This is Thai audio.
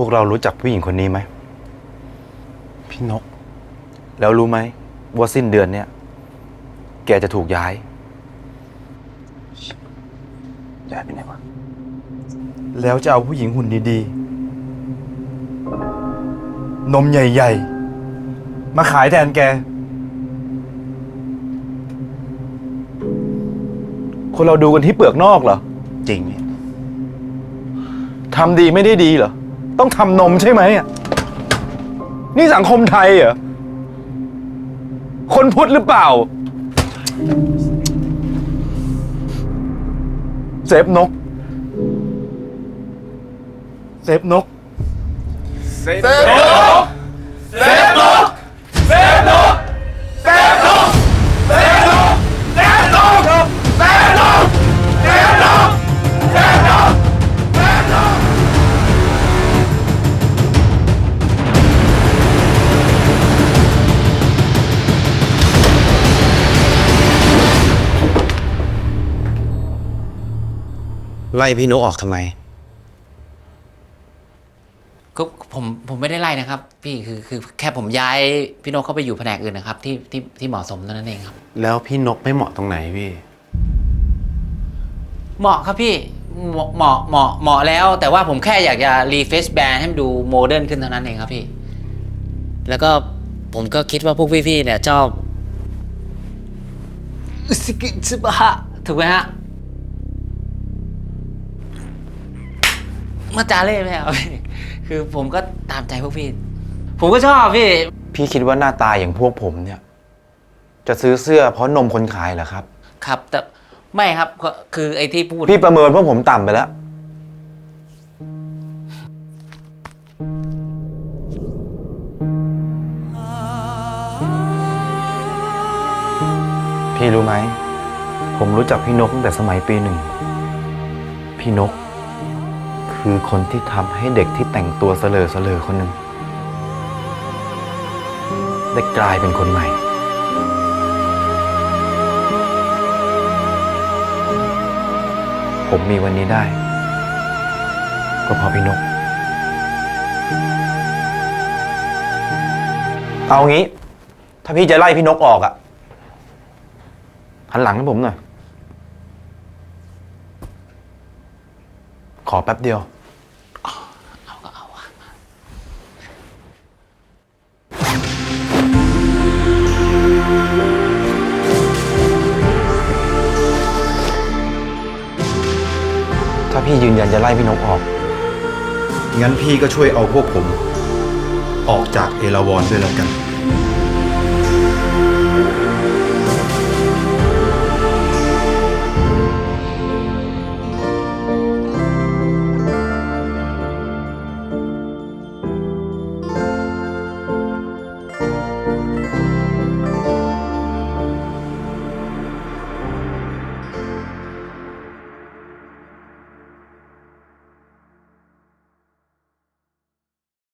พวกเรารู้จักผู้หญิงคนนี้ไหม พี่นก แล้วรู้ไหมว่าสิ้นเดือนเนี่ย แกจะถูกย้าย ย้ายไปไหนวะ แล้วจะเอาผู้หญิงหุ่นดีๆ นมใหญ่ๆ มาขายแทนแก คนเราดูกันที่เปลือกนอกเหรอ จริง ทำดีไม่ได้ดีเหรอ ต้องทำนมใช่ไหมอะนี่สังคมไทยเหรอ คนพุทธหรือเปล่า เซฟนก เซฟนก ไล่พี่นกออกทำไม ก็ผมผมไม่ได้ไล่นะครับ พี่คือคือแค่ผมย้ายพี่โนกเข้าไปอยู่แผนกอื่นนะครับ ที่ที่ที่เหมาะสมเท่านั้นเองครับ แล้วพี่นกไม่เหมาะตรงไหนพี่ เหมาะครับพี่เหมาะเหมาะเหมาะเหมาะแล้ว แต่ว่าผมแค่อยากจะรีเฟซแบรนด์ให้มันดูโมเดิร์นขึ้นเท่านั้นเองครับพี่ แล้วก็ผมก็คิดว่าพวกพี่ๆเนี่ยชอบอุสกิซึบะฮะถูกไหมฮะ มาจาเล่ไหมครับพี่คือผมก็ตามใจพวกพี่ ผมก็ชอบพี่ พี่คิดว่าหน้าตาอย่างพวกผมเนี่ย จะซื้อเสื้อเพราะนมคนขายเหรอครับ ครับ แต่ไม่ครับก็คือไอ้ที่พูด พี่ประเมินพวกผมต่ำไปแล้ว พี่รู้ไหม ผมรู้จักพี่นกตั้งแต่สมัยปีหนึ่ง พี่นก คือคนที่ทำให้เด็กที่แต่งตัวเสลอเสลอคนหนึ่งได้กลายเป็นคนใหม่ ผมมีวันนี้ได้ ก็เพราะพี่นก เอางี้ ถ้าพี่จะไล่พี่นกออกอะหันหลังให้ผมหน่อย ขอแป๊บเดียวาพี่ยืนยันจะไล่พี่นกออก งั้นพี่ก็ช่วยเอาพวกผม ออกจากเอราวอนด้วยแล้วกัน